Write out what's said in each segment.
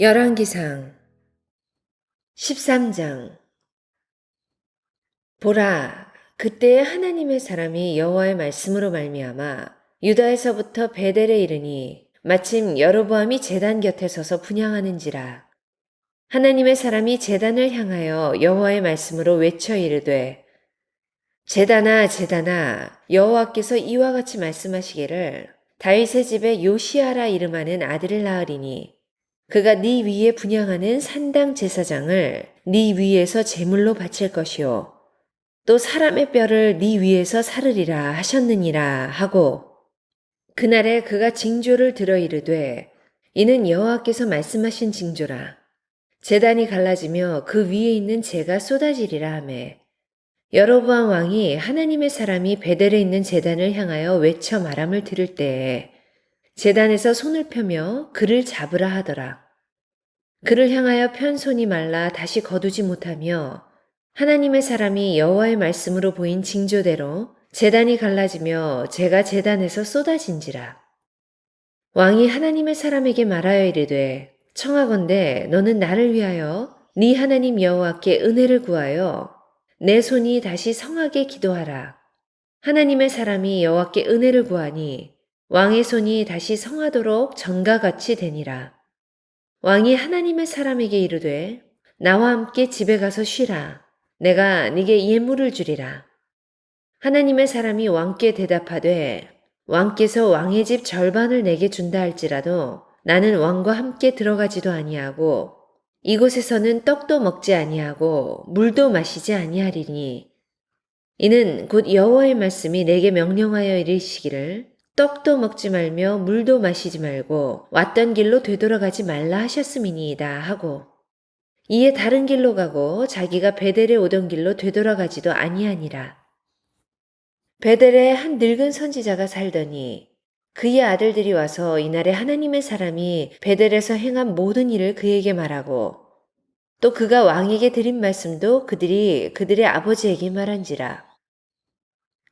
열왕기상 13장. 보라 그때 하나님의 사람이 여호와의 말씀으로 말미암아 유다에서부터 베델에 이르니 마침 여로보암이 제단 곁에 서서 분양하는지라. 하나님의 사람이 제단을 향하여 여호와의 말씀으로 외쳐 이르되 제단아 제단아 여호와께서 이와 같이 말씀하시기를 다윗의 집에 요시아라 이름하는 아들을 낳으리니 그가 네 위에 분양하는 산당 제사장을 네 위에서 제물로 바칠 것이요. 또 사람의 뼈를 네 위에서 사르리라 하셨느니라 하고 그날에 그가 징조를 들어 이르되 이는 여호와께서 말씀하신 징조라. 제단이 갈라지며 그 위에 있는 재가 쏟아지리라 하매. 여로보암 왕이 하나님의 사람이 베델에 있는 제단을 향하여 외쳐 말함을 들을 때에 제단에서 손을 펴며 그를 잡으라 하더라. 그를 향하여 편 손이 말라 다시 거두지 못하며 하나님의 사람이 여호와의 말씀으로 보인 징조대로 제단이 갈라지며 제가 제단에서 쏟아진지라. 왕이 하나님의 사람에게 말하여 이르되 청하건대 너는 나를 위하여 네 하나님 여호와께 은혜를 구하여 내 손이 다시 성하게 기도하라. 하나님의 사람이 여호와께 은혜를 구하니 왕의 손이 다시 성하도록 전과 같이 되니라. 왕이 하나님의 사람에게 이르되 나와 함께 집에 가서 쉬라. 내가 네게 예물을 주리라. 하나님의 사람이 왕께 대답하되 왕께서 왕의 집 절반을 내게 준다 할지라도 나는 왕과 함께 들어가지도 아니하고 이곳에서는 떡도 먹지 아니하고 물도 마시지 아니하리니 이는 곧 여호와의 말씀이 내게 명령하여 이르시기를 떡도 먹지 말며 물도 마시지 말고 왔던 길로 되돌아가지 말라 하셨음이니이다 하고 이에 다른 길로 가고 자기가 베델에 오던 길로 되돌아가지도 아니하니라. 베델에 한 늙은 선지자가 살더니 그의 아들들이 와서 이날에 하나님의 사람이 베델에서 행한 모든 일을 그에게 말하고 또 그가 왕에게 드린 말씀도 그들이 그들의 아버지에게 말한지라.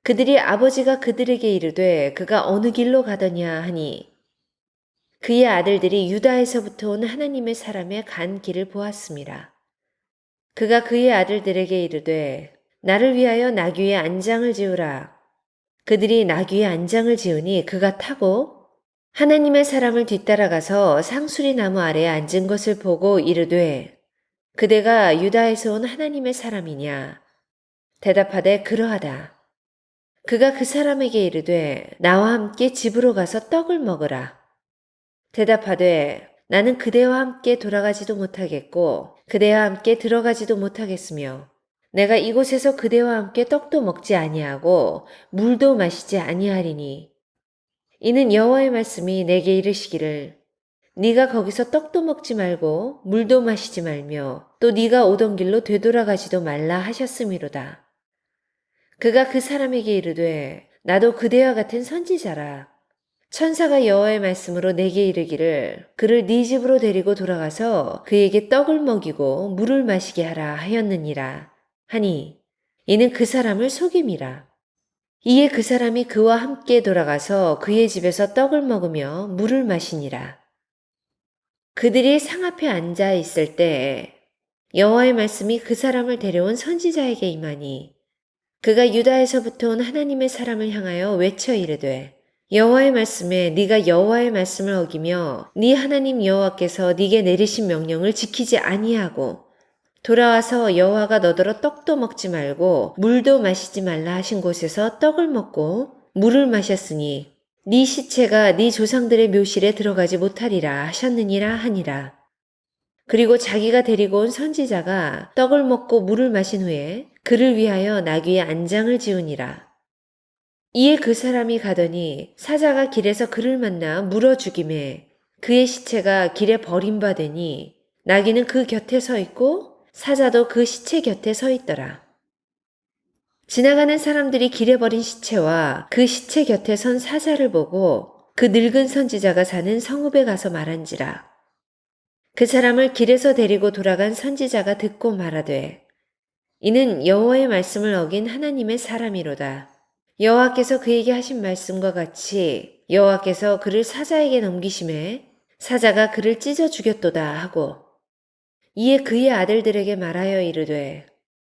그들이 아버지가 그들에게 이르되 그가 어느 길로 가더냐 하니 그의 아들들이 유다에서부터 온 하나님의 사람의 간 길을 보았습니다. 그가 그의 아들들에게 이르되 나를 위하여 나귀의 안장을 지으라. 그들이 나귀의 안장을 지으니 그가 타고 하나님의 사람을 뒤따라가서 상수리 나무 아래에 앉은 것을 보고 이르되 그대가 유다에서 온 하나님의 사람이냐? 대답하되 그러하다. 그가 그 사람에게 이르되 나와 함께 집으로 가서 떡을 먹으라. 대답하되 나는 그대와 함께 돌아가지도 못하겠고 그대와 함께 들어가지도 못하겠으며 내가 이곳에서 그대와 함께 떡도 먹지 아니하고 물도 마시지 아니하리니 이는 여호와의 말씀이 내게 이르시기를 네가 거기서 떡도 먹지 말고 물도 마시지 말며 또 네가 오던 길로 되돌아가지도 말라 하셨음이로다. 그가 그 사람에게 이르되 나도 그대와 같은 선지자라. 천사가 여호와의 말씀으로 내게 이르기를 그를 네 집으로 데리고 돌아가서 그에게 떡을 먹이고 물을 마시게 하라 하였느니라. 하니 이는 그 사람을 속임이라. 이에 그 사람이 그와 함께 돌아가서 그의 집에서 떡을 먹으며 물을 마시니라. 그들이 상 앞에 앉아 있을 때 여호와의 말씀이 그 사람을 데려온 선지자에게 임하니 그가 유다에서부터 온 하나님의 사람을 향하여 외쳐 이르되 여호와의 말씀에 네가 여호와의 말씀을 어기며 네 하나님 여호와께서 네게 내리신 명령을 지키지 아니하고 돌아와서 여호와가 너더러 떡도 먹지 말고 물도 마시지 말라 하신 곳에서 떡을 먹고 물을 마셨으니 네 시체가 네 조상들의 묘실에 들어가지 못하리라 하셨느니라 하니라. 그리고 자기가 데리고 온 선지자가 떡을 먹고 물을 마신 후에 그를 위하여 나귀의 안장을 지으니라. 이에 그 사람이 가더니 사자가 길에서 그를 만나 물어 죽임에 그의 시체가 길에 버림받으니 나귀는 그 곁에 서 있고 사자도 그 시체 곁에 서 있더라. 지나가는 사람들이 길에 버린 시체와 그 시체 곁에 선 사자를 보고 그 늙은 선지자가 사는 성읍에 가서 말한지라. 그 사람을 길에서 데리고 돌아간 선지자가 듣고 말하되 이는 여호와의 말씀을 어긴 하나님의 사람이로다. 여호와께서 그에게 하신 말씀과 같이 여호와께서 그를 사자에게 넘기심에 사자가 그를 찢어 죽였도다 하고 이에 그의 아들들에게 말하여 이르되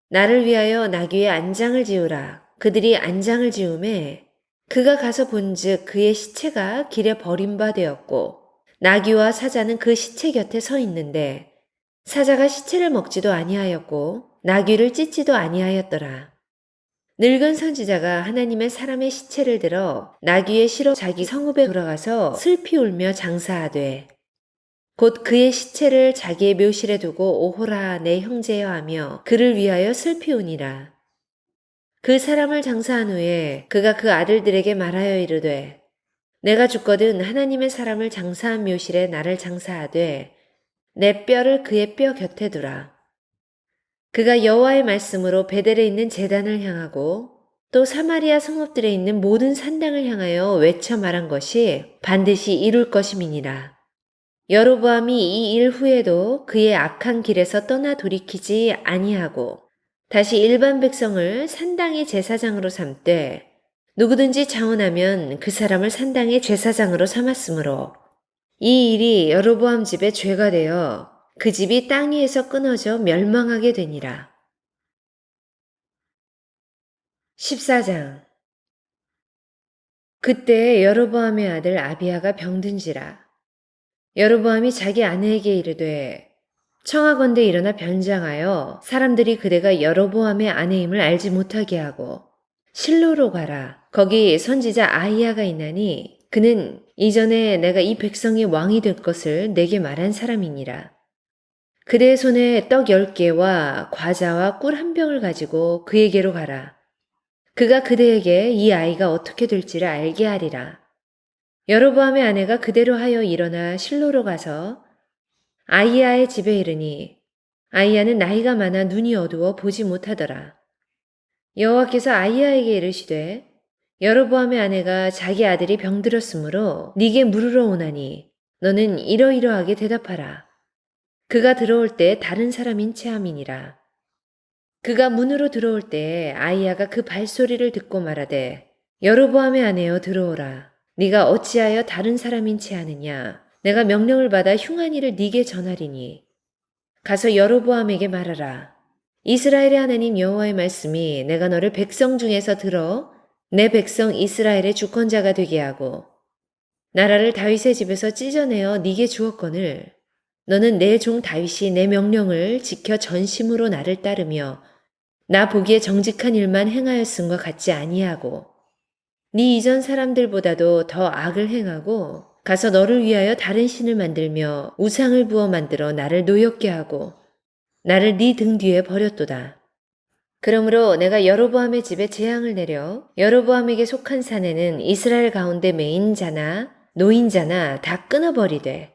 나를 위하여 나귀의 안장을 지으라 그들이 안장을 지음에 그가 가서 본즉 그의 시체가 길에 버림바되었고 나귀와 사자는 그 시체 곁에 서 있는데 사자가 시체를 먹지도 아니하였고 나귀를 찢지도 아니하였더라. 늙은 선지자가 하나님의 사람의 시체를 들어 나귀에 실어 자기 성읍에 돌아가서 슬피 울며 장사하되 곧 그의 시체를 자기의 묘실에 두고 오호라 내 형제여 하며 그를 위하여 슬피 우니라. 그 사람을 장사한 후에 그가 그 아들들에게 말하여 이르되 내가 죽거든 하나님의 사람을 장사한 묘실에 나를 장사하되 내 뼈를 그의 뼈 곁에 두라. 그가 여호와의 말씀으로 베델에 있는 재단을 향하고 또 사마리아 성읍들에 있는 모든 산당을 향하여 외쳐 말한 것이 반드시 이룰 것임이니라. 여로보암이 이 일 후에도 그의 악한 길에서 떠나 돌이키지 아니하고 다시 일반 백성을 산당의 제사장으로 삼되 누구든지 자원하면 그 사람을 산당의 제사장으로 삼았으므로 이 일이 여로보암 집의 죄가 되어 그 집이 땅 위에서 끊어져 멸망하게 되니라. 14장 그때 여로보암의 아들 아비아가 병든지라. 여로보암이 자기 아내에게 이르되 청하건대 일어나 변장하여 사람들이 그대가 여로보암의 아내임을 알지 못하게 하고 실로로 가라. 거기 선지자 아이야가 있나니 그는 이전에 내가 이 백성의 왕이 될 것을 내게 말한 사람이니라. 그대의 손에 떡 열 개와 과자와 꿀 한 병을 가지고 그에게로 가라. 그가 그대에게 이 아이가 어떻게 될지를 알게 하리라. 여로보암의 아내가 그대로 하여 일어나 실로로 가서 아이야의 집에 이르니 아이야는 나이가 많아 눈이 어두워 보지 못하더라. 여호와께서 아이야에게 이르시되 여로보암의 아내가 자기 아들이 병들었으므로 네게 물으러 오나니 너는 이러이러하게 대답하라. 그가 들어올 때 다른 사람인 체함이니라. 그가 문으로 들어올 때 아이야가 그 발소리를 듣고 말하되 여로보암의 아내여 들어오라. 네가 어찌하여 다른 사람인 체하느냐. 내가 명령을 받아 흉한 일을 네게 전하리니 가서 여로보암에게 말하라. 이스라엘의 하나님 여호와의 말씀이 내가 너를 백성 중에서 들어 내 백성 이스라엘의 주권자가 되게 하고 나라를 다윗의 집에서 찢어내어 네게 주었거늘 너는 내 종 다윗이 내 명령을 지켜 전심으로 나를 따르며 나 보기에 정직한 일만 행하였음과 같지 아니하고 네 이전 사람들보다도 더 악을 행하고 가서 너를 위하여 다른 신을 만들며 우상을 부어 만들어 나를 노엽게 하고 나를 네 등 뒤에 버렸도다. 그러므로 내가 여로보암의 집에 재앙을 내려 여로보암에게 속한 사내는 이스라엘 가운데 메인 자나 노인 자나 다 끊어버리되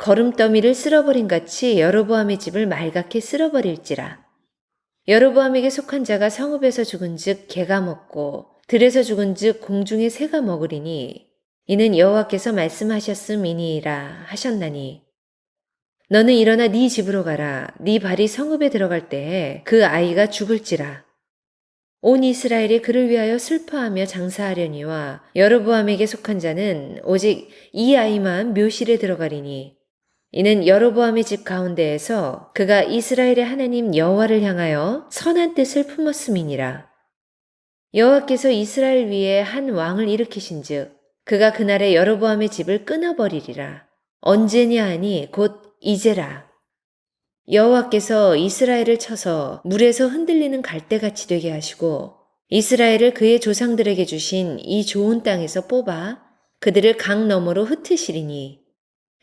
거름더미를 쓸어버린 같이 여로보암의 집을 말갛게 쓸어버릴지라. 여로보암에게 속한 자가 성읍에서 죽은즉 개가 먹고 들에서 죽은즉 공중의 새가 먹으리니 이는 여호와께서 말씀하셨음이니이라 하셨나니. 너는 일어나 네 집으로 가라. 네 발이 성읍에 들어갈 때에 그 아이가 죽을지라. 온 이스라엘이 그를 위하여 슬퍼하며 장사하려니와 여로보암에게 속한 자는 오직 이 아이만 묘실에 들어가리니 이는 여로보암의 집 가운데에서 그가 이스라엘의 하나님 여호와를 향하여 선한 뜻을 품었음이니라 여호와께서 이스라엘 위에 한 왕을 일으키신즉 그가 그날에 여로보암의 집을 끊어버리리라. 언제냐 하니 곧 이제라. 여호와께서 이스라엘을 쳐서 물에서 흔들리는 갈대같이 되게 하시고 이스라엘을 그의 조상들에게 주신 이 좋은 땅에서 뽑아 그들을 강 너머로 흩으시리니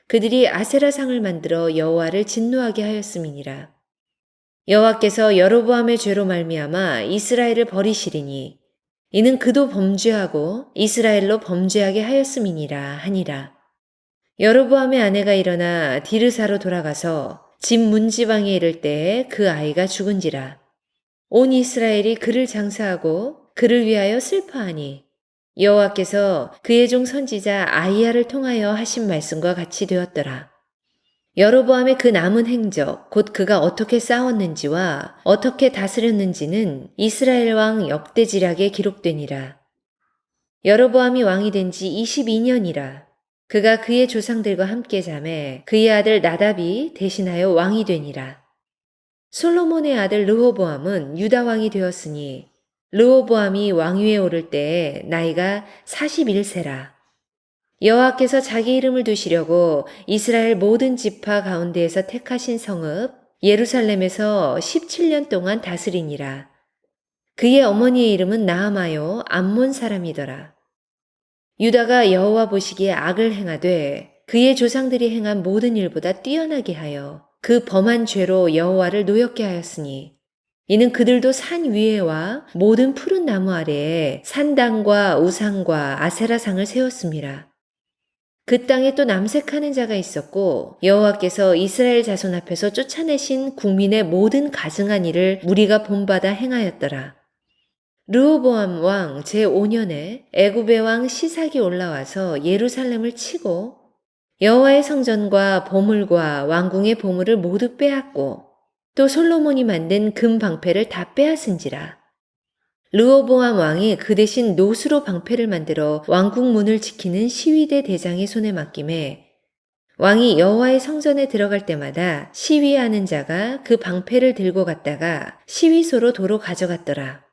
그들이 아세라상을 만들어 여호와를 진노하게 하였음이니라. 여호와께서 여로보암의 죄로 말미암아 이스라엘을 버리시리니 이는 그도 범죄하고 이스라엘로 범죄하게 하였음이니라 하니라. 여로보암의 아내가 일어나 디르사로 돌아가서 집 문지방에 이를 때에 그 아이가 죽은지라. 온 이스라엘이 그를 장사하고 그를 위하여 슬퍼하니 여호와께서 그의 종 선지자 아이야를 통하여 하신 말씀과 같이 되었더라. 여로보암의 그 남은 행적, 곧 그가 어떻게 싸웠는지와 어떻게 다스렸는지는 이스라엘 왕 역대지략에 기록되니라. 여로보암이 왕이 된 지 22년이라. 그가 그의 조상들과 함께 잠에 그의 아들 나답이 대신하여 왕이 되니라. 솔로몬의 아들 르호보암은 유다 왕이 되었으니 르호보암이 왕위에 오를 때에 나이가 41세라. 여호와께서 자기 이름을 두시려고 이스라엘 모든 지파 가운데에서 택하신 성읍 예루살렘에서 17년 동안 다스리니라. 그의 어머니의 이름은 나아마요 암몬 사람이더라. 유다가 여호와 보시기에 악을 행하되 그의 조상들이 행한 모든 일보다 뛰어나게 하여 그 범한 죄로 여호와를 노엽게 하였으니 이는 그들도 산 위에와 모든 푸른 나무 아래에 산당과 우상과 아세라상을 세웠습니다. 그 땅에 또 남색하는 자가 있었고 여호와께서 이스라엘 자손 앞에서 쫓아내신 국민의 모든 가증한 일을 무리가 본받아 행하였더라. 르호보암 왕 제5년에 애굽의 왕 시삭이 올라와서 예루살렘을 치고 여호와의 성전과 보물과 왕궁의 보물을 모두 빼앗고 또 솔로몬이 만든 금 방패를 다 빼앗은지라. 르호보암 왕이 그 대신 노수로 방패를 만들어 왕궁 문을 지키는 시위대 대장의 손에 맡김에 왕이 여호와의 성전에 들어갈 때마다 시위하는 자가 그 방패를 들고 갔다가 시위소로 도로 가져갔더라.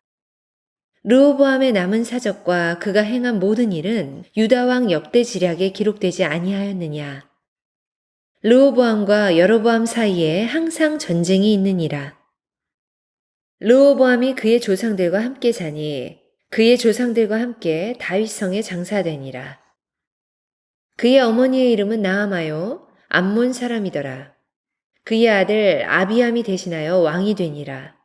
르호보암의 남은 사적과 그가 행한 모든 일은 유다 왕 역대 지략에 기록되지 아니하였느냐. 르호보암과 여로보암 사이에 항상 전쟁이 있느니라. 르호보암이 그의 조상들과 함께 자니 그의 조상들과 함께 다윗성에 장사되니라. 그의 어머니의 이름은 나아마요 암몬 사람이더라. 그의 아들 아비암이 대신하여 왕이 되니라.